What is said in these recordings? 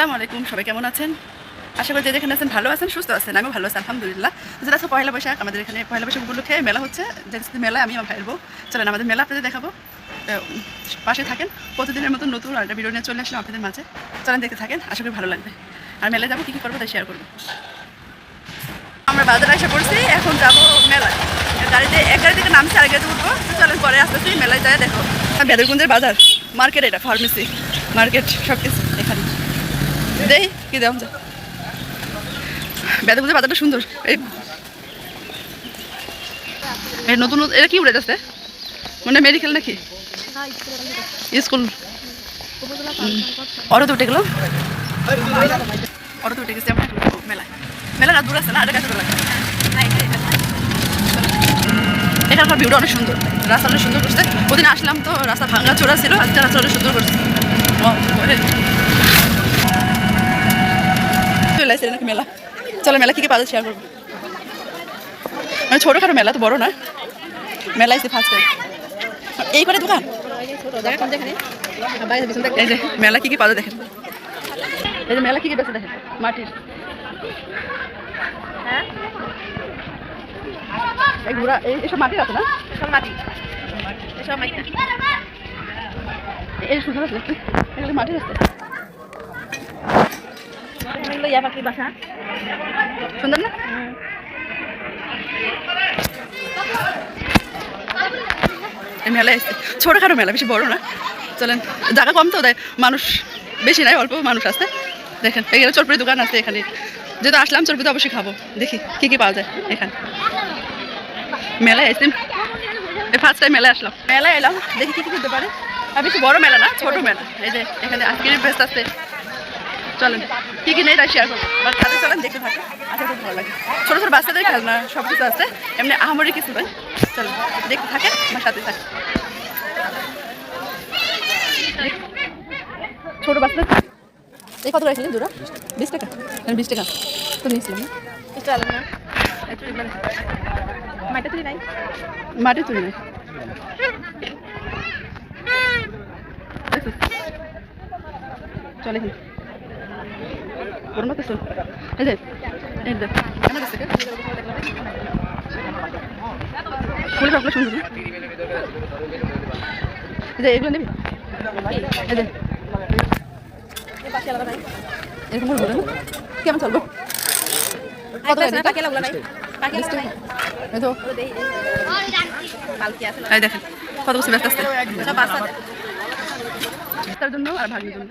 আসসালামু আলাইকুম, সবাই কেমন আছেন? আশা করি যে যেখানে আছেন ভালো আছেন, সুস্থ আছেন আমি ভালো আছি, আলহামদুলিল্লাহ। যেটা আছে পয়লা বৈশাখ, আমাদের এখানে পয়লা বৈশাখ উপলক্ষে মেলা হচ্ছে যে মেলা আমি আমার ভাইয়ের বউ। চলেন, আমাদের মেলা আপনাদের দেখাবো। পাশে থাকেন, প্রতিদিনের মতো নতুন একটা ভিডিও নিয়ে চলে আসলাম আপনাদের মাঝে। চলেন, দেখতে থাকেন, আশা করি ভালো লাগবে। আর মেলায় যাব, কী কী করব তাই শেয়ার করব। আমরা বাজারে এসে পড়ছি, এখন যাব মেলায়। গাড়িতে, এক গাড়ি থেকে নামছি আর গাড়িতে উঠবো। চলেন, পরে আসতে আসতে মেলায় যায় দেখো। বেদরগুঞ্জের বাজার মার্কেট এটা ফার্মেসি মার্কেট সব কিছু এখানে। দেই, কি দেওয়া যায় বেদরগুঞ্জের বাজারটা সুন্দর। এই নতুন এটা কি উড়ে যাচ্ছে মানে মেডিকেল নাকি? স্কুল। অটোতে উঠে গেলাম অটোতে উঠে গেছি মেলায়। মেলা রাত দূর আছে না আরেক কাছে লাগে এখানকার ভিউটা অনেক সুন্দর। রাস্তা অনেক সুন্দর করছে। ওদিন আসলাম তো, রাস্তা ভাঙা চোরা ছিল, আজকে রাস্তা সুন্দর করছে ও, ওরে। চলে আসছে নাকি মেলা চলো মেলা কী কী পাওয়া শেয়ার করব। মানে ছোটোখাটো মেলা তো বড় না। মেলা এসে ফার্স্ট টাইম এই করে দোকান? এই যে মেলা কি কি যায় দেখেন? এই যে মেলা কী কী বেছে দেখেন? মাটির। এই ঘোড়া এই এসব মাটির আছে না? সব মাটি এই সুন্দর আছে। এগুলো মাটির আছে। সুন্দর না এই মেলা এসছে ছোটোখাটো মেলা বেশি বড় না চলেন জায়গা কম তো তাই মানুষ বেশি নাই অল্প মানুষ আসছে দেখেন এখানে চরপুরি দোকান আছে এখানে যেহেতু আসলাম চরপুরি অবশ্যই খাব দেখি কি কি পাওয়া যায় এখানে মেলায় এসে ফার্স্ট টাইম মেলায় আসলাম মেলায় এলাম দেখি কি কি করতে পারে আর বেশি বড় মেলা না ছোট মেলা এই যে এখানে আজকের বেস্ট আছে চলেন। কী কী নেই তাই শেয়ার করব। তাদের চলেন, দেখতে থাকে আশা করি ভালো লাগে। ছোটো ছোটো বাচ্চাদের খেলনা সব কিছু আছে। এমনি আহামরি কিছু নয় চলেন, দেখতে থাকে আমার সাথে থাকে ছোটো বাচ্চা এই কত রাখছিলেন দুরা বিশ টাকা? বিশ টাকা। তো নিয়েছিলাম না? একটু মানে মাটি তুলি নাই। মাটি তুলি নাই। চলে গরম লাগতে চল এই যে এই যে কেন সুন্দর না? এই যে এগুলো নিবি এই যে এরকম করে বলে কেমন চলবো কত করে দিতে? বিশ টাকা। এই তো এই দেখেন কত বছর ব্যস্ত আসছে তার জন্য আর ভাগ্যের জন্য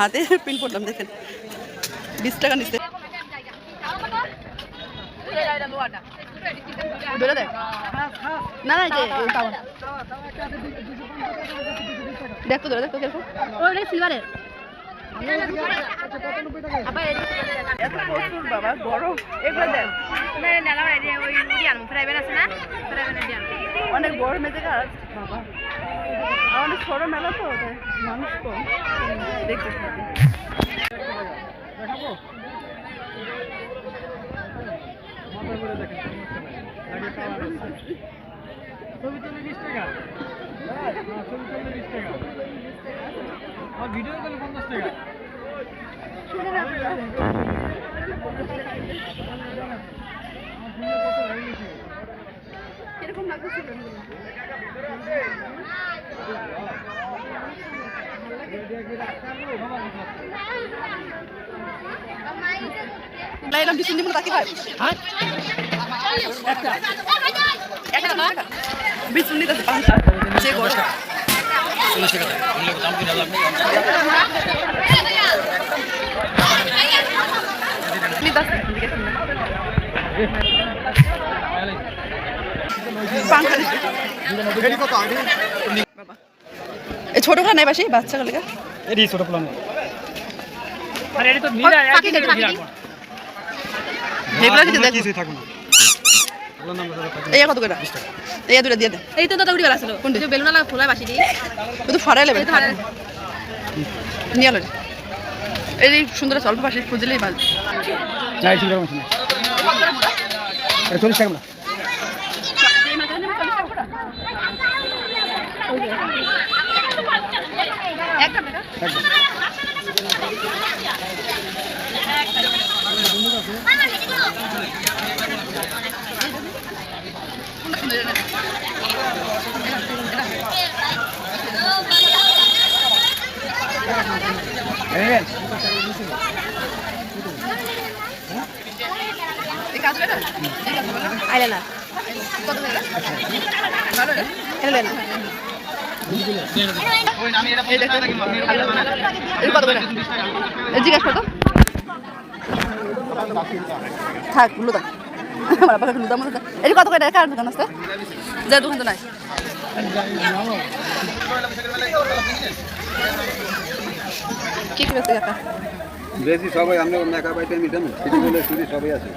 হাতে পিন করলাম দেখেন বিশ টাকা নিচ্ছে ধরে না। দেখ ধরে দেখ কীরকম এত প্রচুর বাবা গরম এগুলো দেখ অনেক বড় গাছ বাবা অনেক ছোট মেলা তো ছবি তুলে বিশ টাকা ভিডিও করলে পঞ্চাশ টাকা কীরকম লাগছে লাইলাম হ্যাঁ? একটা। একটা পাঁচ যে গরম চল্লিশ টাকা দাম কিনা লাগবে এই ছোটখানে নেই বাসি বাচ্চা গুলিকা এটি ছোট আরে এটা তো। এগুলো কিছু থাকুন ধরে থাকুন এই কত করে এই দুটা দিয়ে দে। এই তো দাদা উড়ি গেল আসলো কোনটি? যে বেলুন লাগা ফুলাই বাসি দি। তুই তো ফাড়াই- নিয়ে আলো এই সুন্দর অল্প পাশে খুঁজলেই বাজ যাই ঠিক আছে এটা চল্লিশ টাকা একদম আইলে না জিজ্ঞাসা করতো থাক, লুদা। আমার আবার লুদা মতো এই কত করে? কার দোকান আছে। যা তো নাই। কি বেচতে কাকা? বেশি সবাই আমরা মেকআপ আইটেম ইটেম কিছু বলে শুধু সবাই আছে।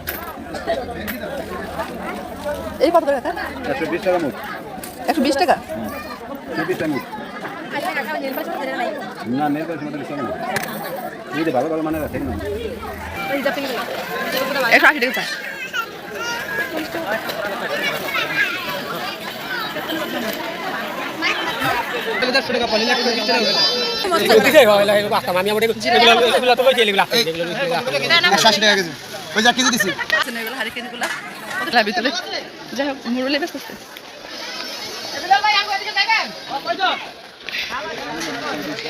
এই কত করে কাকা? একশো বিশ টাকা মুখ। একশো বিশ টাকা? টাকা মুখ। না নেই পয়সা মতো বিশ টাকা মুখ। এই ভালো ভালো মানে রাখেন না? একশো আশি টাকা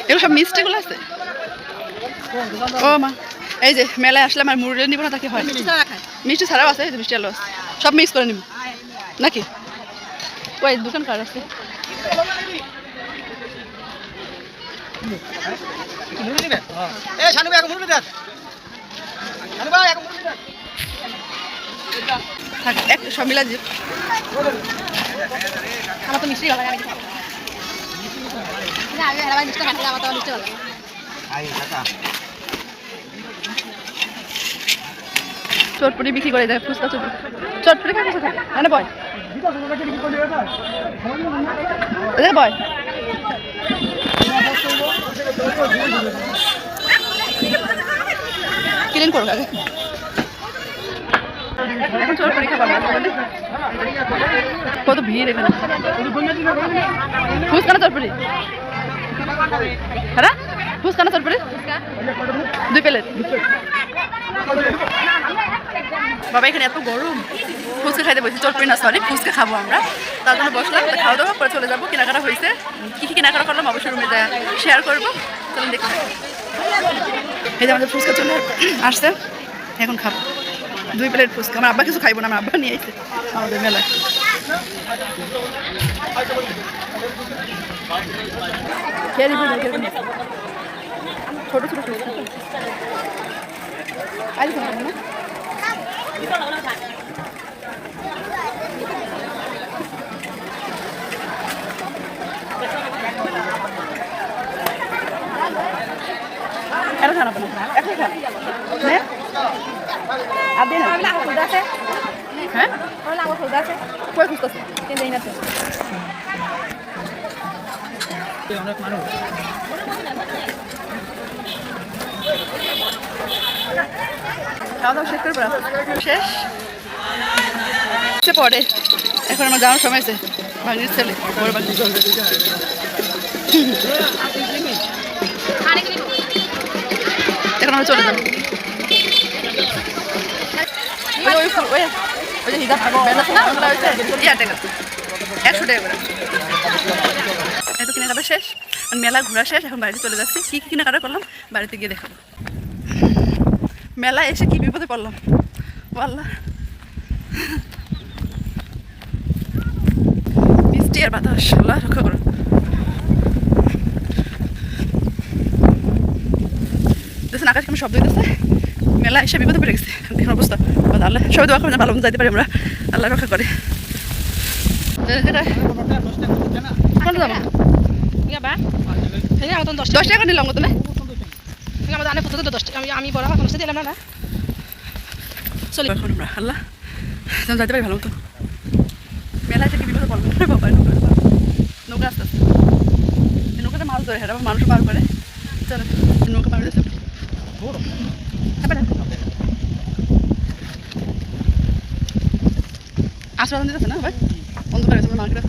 এগুলো সব মিষ্টিগুলো আছে। ও মা এই যে মেলায় আসলাম আর মুরুলি নিব না তাকে হয়? মিষ্টি ছাড়াও আছে এই মিষ্টি আলো আছে। সব মিক্স করে নিব। নাকি? ওই দোকান কার আছে? আমার তো মিষ্টি ভালো লাগে না আমি হেলা মিষ্টি খাই আমার তো মিষ্টি ভালো লাগে। চটপটি বিক্রি করে দেয় ফুচকা চটপটি। চটপটি খাই কোথায় মানে বয়। বয় ক্লিন করো, আগে। এখন চটপটি খাবার না কত ভিড় এখানে। ফুচকা না চটপটি? হ্যাঁ? ফুচকা না চটপটি? দুই প্লেট। বাবা এখানে এত গরম। ফুচকা খাইতে বসে চটপটি না সরি ফুচকা খাব আমরা। তার জন্য বসলাম খাওয়া দাওয়া করে চলে যাব। কেনাকাটা হয়েছে। কী কী কেনাকাটা করলাম অবশ্যই রুমে শেয়ার করব। চলুন দেখতে এই যে আমাদের ফুচকা চলে আসছে। এখন খাব। দুই প্লেট ফুচকা। আমার আব্বা কিছু খাইবো না আমার আব্বা নিয়ে আইছে আমাদের মেলায়। খেয়ে দিবি না, দিবি না। ছোট ফুচকা তো। আইলে খাব না এখন খান হ্যাঁ আর দিন হ্যাঁ কই খুঁজতেছে অনেক মানুষ শেষ পরে। এখন আমার যাওয়ার সময় আছে ছেলে এখন আমরা চলে যাব। একশো টাকা করে। এত কেনাকাটা শেষ? আর মেলা ঘোরা শেষ এখন বাড়িতে চলে যাচ্ছি কী কী কেনাকাটা করলাম বাড়িতে গিয়ে দেখাবো মেলা এসে কি বিপদে পড়লাম আল্লাহ মিষ্টি আর বাতাস আল্লাহ রক্ষা করো দেখছেন আকাশ কেমন শব্দ হইতেছে মেলা এসে বিপদে পড়ে গেছে দেখুন অবস্থা আল্লাহ সবাই দোয়া করবেন ভালো মতো যাইতে পারি আমরা আল্লাহ রক্ষা করে দশ টাকা। নিলাম কত না টাকা আমার জানে কত তো দশ টাকা। আমি আমি বড় সাথে দিলাম না না। চলে। এখন আমরা আল্লাহ। যাইতে পারি ভালো মতো। মেলায় থেকে বিপদে পড়ব রে বাবা নৌকা। নৌকা আস্তে আস্তে। নৌকাটা মাছ ধরে হ্যাঁ মানুষ পার করে। চলো নৌকা পার হয়েছে আশ্রয় দিতেছে না ভাই? অন্ধকার মার্কেটে।